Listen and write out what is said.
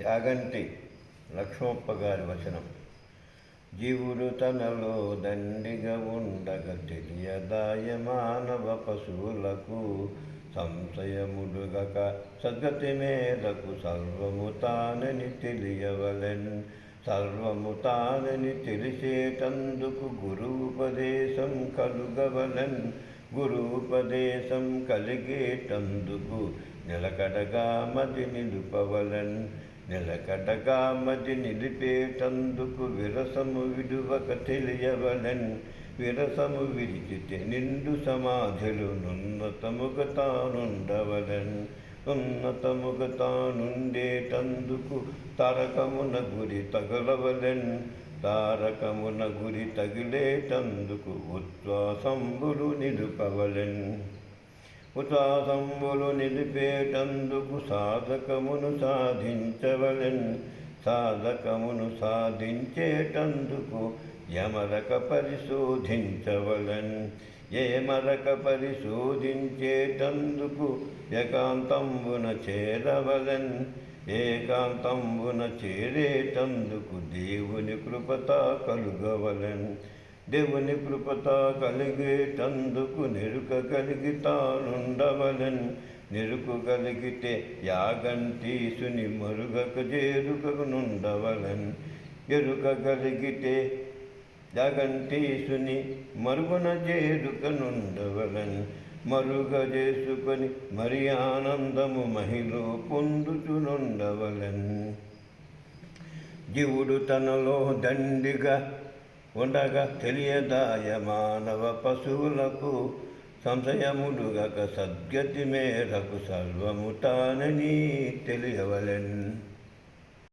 యాగంటి లక్ష్మప్ప గారి వచనం. జీవుడు తనలో దండిగా ఉండగ తెలియదాయ మానవ పశువులకు సంశయముడుగక సద్గతి మేరకు సర్వము తానని తెలియవలెన్. సర్వము తానని తెలిసేటందుకు గురుపదేశం కలుగవలెన్. గురుపదేశం కలిగేటందుకు నిలకడగా మది నిలుపవలన్. నిలకడగా మది నిలిపేటందుకు విరసము విడువక తెలియవలన్ విరసము విరిచితే నిండు సమాధులు నున్నతముగ తానుండవలన్. ఉన్నతముగ తానుండేటందుకు తారకమున గురి తగలవలెన్ తారకమున గురి తగిలేటందుకు ఉచ్ఛ్వాసంబులు నిలుపవలెన్. ఉచ్ఛ్వాసంబులు నిలిపేటందుకు సాధకమును సాధించవలెన్. సాధకమును సాధించేటందుకు యమరక పరిశోధించవలన్. ఏమరక పరిశోధించేటందుకు ఏకాంతంబున చేరవలెన్. ఏకాంతంబున చేరేటందుకు దేవుని కృపత కలుగవలెన్. దేవుని కృపత కలిగేటందుకు నెరుక కలిగి తానుండవలని నెరుకు కలిగితే యాగంటీసుని మరుగక చేరుకనుండవలని. ఎరుక కలిగితే జగంటీసుని మరుగున చేరుకనుండవలని. మరుగ చేసుకొని మరి ఆనందము మహిలో పొందుచునుండవలన్. జీవుడు తనలో దండిగా ఉండగా తెలియదాయ మానవ పశువులకు సంశయముడుగక సద్గతి మేరకు సర్వము తానని తెలియవలెన్.